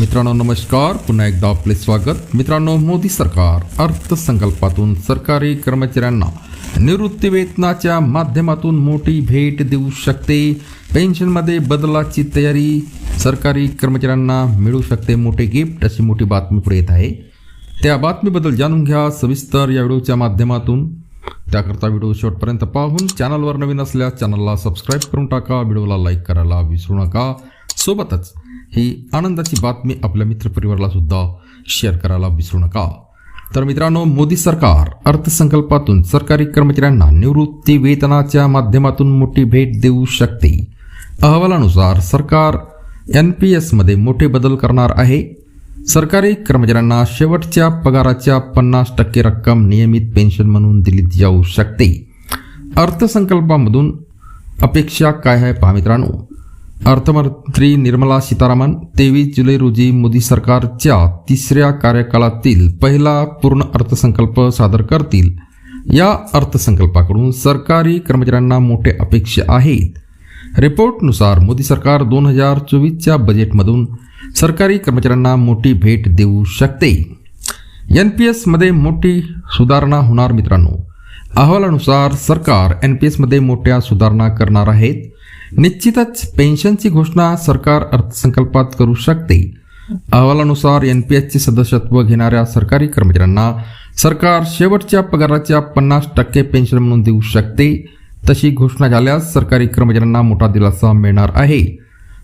मित्रांनो नमस्कार. पुन्हा एकदा आपले स्वागत. मित्रांनो मोदी सरकार अर्थसंकल्पातून सरकारी कर्मचाऱ्यांना निवृत्ती वेतनाच्या माध्यमातून मोठी भेट देऊ शकते. पेन्शनमध्ये बदलाची तयारी सरकारी कर्मचाऱ्यांना मिळू शकते. मोठे गिफ्ट अशी मोठी बातमी पुढे येत आहे. त्या बातमीबद्दल जाणून घ्या सविस्तर या व्हिडिओच्या माध्यमातून. त्याकरता व्हिडिओ शेवटपर्यंत पाहून चॅनलवर नवीन असल्यास चॅनलला सबस्क्राईब करून टाका. व्हिडिओला लाईक करायला विसरू नका. सोबतच ही आनंदाची बातमी आपल्या मित्रपरिवाराला सुद्धा शेअर करायला विसरू नका. तर मित्रांनो मोदी सरकार अर्थसंकल्पातून सरकारी कर्मचाऱ्यांना निवृत्ती वेतनाच्या माध्यमातून मोठी भेट देऊ शकते. अहवालानुसार सरकार एन पी एसमध्ये मोठे बदल करणार आहे. सरकारी कर्मचाऱ्यांना शेवटच्या पगाराच्या पन्नास टक्के रक्कम नियमित पेन्शन म्हणून दिली जाऊ शकते. अर्थसंकल्पामधून अपेक्षा काय आहे पहा मित्रांनो. अर्थमंत्री निर्मला सीतारामन तेवीस जुलै रोजी मोदी सरकारच्या तिसऱ्या कार्यकाळातील पहिला पूर्ण अर्थसंकल्प सादर करतील. या अर्थसंकल्पाकडून सरकारी कर्मचाऱ्यांना मोठे अपेक्षा आहेत. रिपोर्टनुसार मोदी सरकार दोन हजार चोवीसच्या बजेटमधून सरकारी कर्मचाऱ्यांना मोठी भेट देऊ शकते. एन पी एसमध्ये मोठी सुधारणा होणार मित्रांनो. अहवालानुसार सरकार एन पी एसमध्ये मोठ्या सुधारणा करणार आहेत. निश्चितच पेन्शनची घोषणा सरकार अर्थसंकल्पात करू शकते. अहवालानुसार एन पी एसचे सदस्यत्व घेणाऱ्या सरकारी कर्मचाऱ्यांना सरकार शेवटच्या पगाराच्या पन्नास टक्के पेन्शन म्हणून देऊ शकते. तशी घोषणा झाल्यास सरकारी कर्मचाऱ्यांना मोठा दिलासा मिळणार आहे.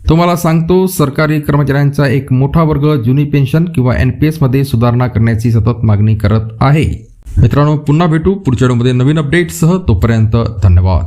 तुम्हाला सांगतो सरकारी कर्मचाऱ्यांचा एक मोठा वर्ग जुनी पेन्शन किंवा एन पी एसमध्ये सुधारणा करण्याची सतत मागणी करत आहे. मित्रांनो पुन्हा भेटू पुढच्या व्हिडिओमध्ये नवीन अपडेटसह तोपर्यंत धन्यवाद.